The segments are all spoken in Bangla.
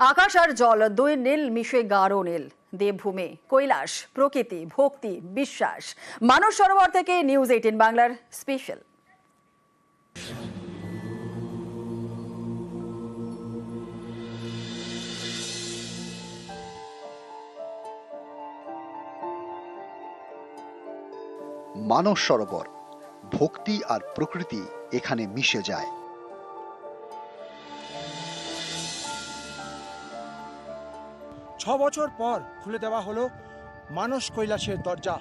আকাশ আর জল, দুই নীল মিশে গাঢ় নীল। দেবভূমি, কৈলাস, প্রকৃতি, ভক্তি, বিশ্বাস। মানস সরোবর থেকে নিউজ এইটিন বাংলার স্পেশাল মানস সরোবর, ভক্তি আর প্রকৃতি এখানে মিশে যায়। ছ বছর পর খুলে দেওয়া হলো মানস কৈলাসের দরজা।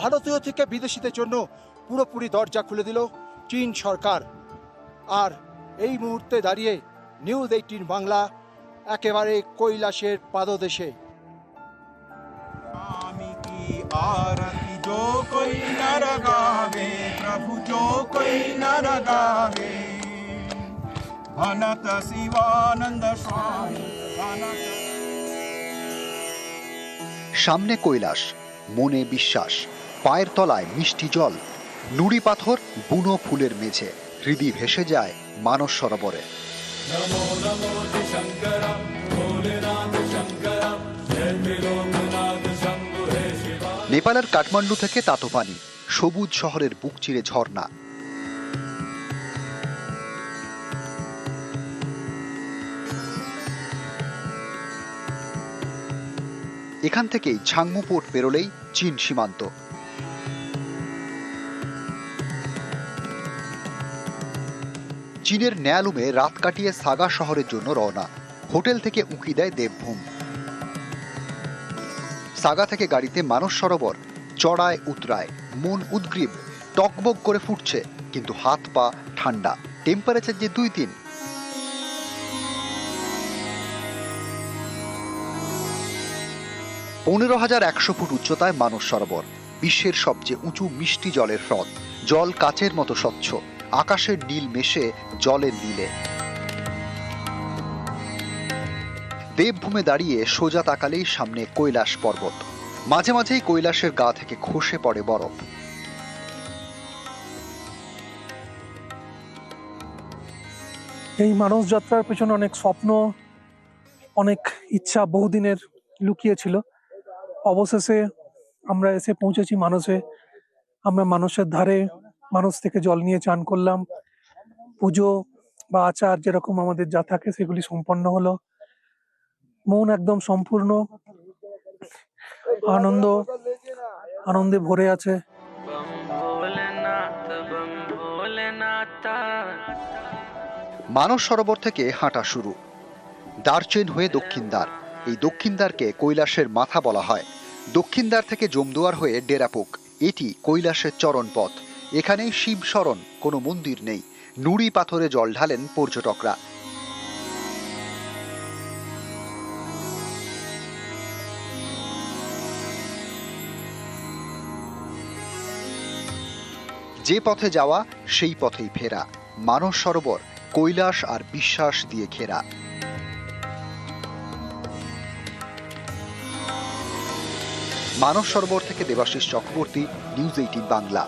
ভারতীয় থেকে বিদেশিদের জন্য পুরোপুরি দরজা খুলে দিল চীন সরকার। আর এই মুহূর্তে দাঁড়িয়ে নিউজ এইটিন বাংলা একেবারে কৈলাসের পাদদেশে। আমি কি আরতি জো কই নরগাবে প্রভু জো কই নরগাবে শিবানন্দ স্বামী অনন্ত সামনে কৈলাস, মনে বিশ্বাস, পায়ের তলায় মিষ্টি জল, নুড়ি পাথর, বুনো ফুলের মেঝে, হৃদি ভেসে যায় মানস সরোবরে। নেপালের কাঠমান্ডু থেকে তাতোপানি, সবুজ শহরের বুক চিরে ঝর্ণা এখান থেকেই ঝাংমু পোর্ট পেরোলেই চীন সীমান্ত। চীনের ন্যালুমে রাত কাটিয়ে সাগা শহরের জন্য রওনা। হোটেল থেকে উঁকি দেয় দেবভূম। সাগা থেকে গাড়িতে মানস সরোবর, চড়ায় উতরায়, মন উদ্গ্রীব, টকবক করে ফুটছে, কিন্তু হাত পা ঠান্ডা। টেম্পারেচার যে দুই তিন পনেরো হাজার একশো ফুট উচ্চতায় মানস সরোবর, বিশ্বের সবচেয়ে উঁচু মিষ্টি জলের হ্রদ। জল কাচের মতো স্বচ্ছ। আকাশের নীল মেশে জলের নীলে। দেবভূমে দাঁড়িয়ে সোজা তাকালেই সামনে কৈলাস পর্বত। মাঝে মাঝেই কৈলাসের গা থেকে খসে পড়ে বরফ। এই মানস যাত্রার পেছনে অনেক স্বপ্ন, অনেক ইচ্ছা বহুদিনের লুকিয়ে ছিল অবশেষে আমরা এসে পৌঁছেছি মানুষে আমরা মানুষের ধারে মানুষ থেকে জল নিয়ে চান করলাম। পুজো বা আচার যেরকম আমাদের যা থাকে সেগুলি সম্পন্ন হলো। মন একদম সম্পূর্ণ, আনন্দ, আনন্দে ভরে আছে। মানস সরোবর থেকে হাঁটা শুরু। দার্চেন হয়ে দক্ষিণ দ্বার। এই দক্ষিণদ্বারকে কৈলাসের মাথা বলা হয়। দক্ষিণদ্বার থেকে জমদুয়ার হয়ে ডেরাপুক। এটি কৈলাসের চরণ পথ। এখানেই শিব শরণ, কোনো মন্দির নেই। নুড়ি পাথরে জল ঢালেন পর্যটকরা। যে পথে যাওয়া, সেই পথেই ফেরা। মানস সরোবর, কৈলাস আর বিশ্বাস দিয়ে ঘেরা। মানস সরোবর থেকে দেবাশিস চক্রবর্তী নিউজ এইটিন বাংলা।